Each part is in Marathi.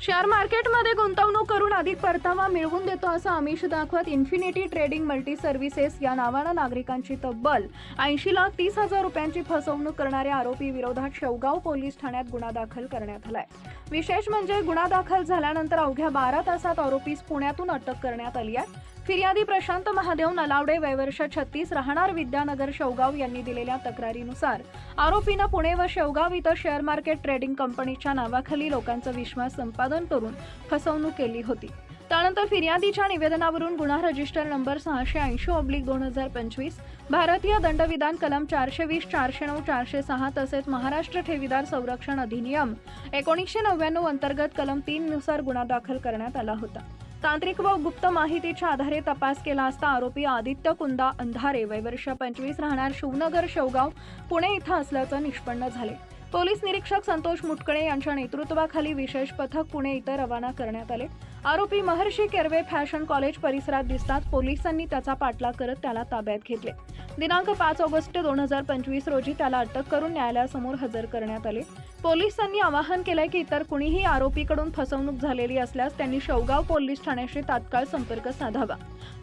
शेअर मार्केटमध्ये गुंतवणूक करून अधिक परतावा मिळवून देतो असं आमिष दाखवत इन्फिनिटी ट्रेडिंग मल्टी सर्व्हिसेस या नावानं नागरिकांची तब्बल ऐंशी लाख तीस हजार रुपयांची फसवणूक करणाऱ्या आरोपी विरोधात शेवगाव पोलीस ठाण्यात गुन्हा दाखल करण्यात आलाय. विशेष म्हणजे गुन्हा दाखल झाल्यानंतर अवघ्या बारा तासात आरोपीस पुण्यातून अटक करण्यात आली आहे. फिर्यादी प्रशांत महादेव नलावडे वयवर्ष छत्तीस राहणार विद्यानगर शेवगाव यांनी दिलेल्या तक्रारीनुसार आरोपीनं पुणे व शेवगाव इथं शेअर मार्केट ट्रेडिंग कंपनीच्या नावाखाली लोकांचा विश्वास संपादन करून फसवणूक केली होती. त्यानंतर फिर्यादीच्या निवेदनावरून गुन्हा रजिस्टर नंबर सहाशे ऐंशी ऑब्लिक दोन हजार पंचवीस भारतीय दंडविधान कलम चारशे वीस चारशे नऊ चारशे सहा तसेच महाराष्ट्र ठेवीदार संरक्षण अधिनियम एकोणीसशे नव्याण्णव अंतर्गत कलम तीननुसार गुन्हा दाखल करण्यात आला होता. तांत्रिक व गुप्त माहितीच्या आधारे तपास केला असता आरोपी आदित्य कुंदा अंधारे वयवर्ष पंचवीस राहणार शिवनगर शेवगाव पुणे इथं असल्याचं निष्पन्न झाले. पोलीस निरीक्षक संतोष मुटकणे यांच्या नेतृत्वाखाली विशेष पथक पुणे इथं रवाना करण्यात आले. आरोपी महर्षी केरवे फॅशन कॉलेज परिसरात दिसताच पोलिसांनी त्याचा पाठलाग करत त्याला ताब्यात घेतले. दिनांक पाच ऑगस्ट दोन हजार पंचवीस रोजी त्याला अटक करून न्यायालयासमोर हजर करण्यात आले. पोलिसांनी आवाहन केलंय की इतर कुणीही आरोपीकडून फसवणूक झालेली असल्यास त्यांनी शेवगाव पोलीस ठाण्याशी तात्काळ संपर्क साधावा.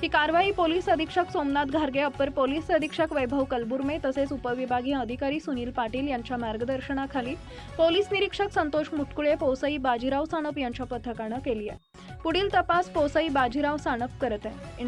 ही कारवाई पोलीस अधीक्षक सोमनाथ घारगे अप्पर पोलीस अधीक्षक वैभव कलबुर्मे तसेच उपविभागीय अधिकारी सुनील पाटील यांच्या मार्गदर्शनाखाली पोलीस निरीक्षक संतोष मुटकुळे पोसई बाजीराव सानप यांच्या पथकानं केली आहे. पुढील तपास पोसई बाजीराव सानप करत आहे.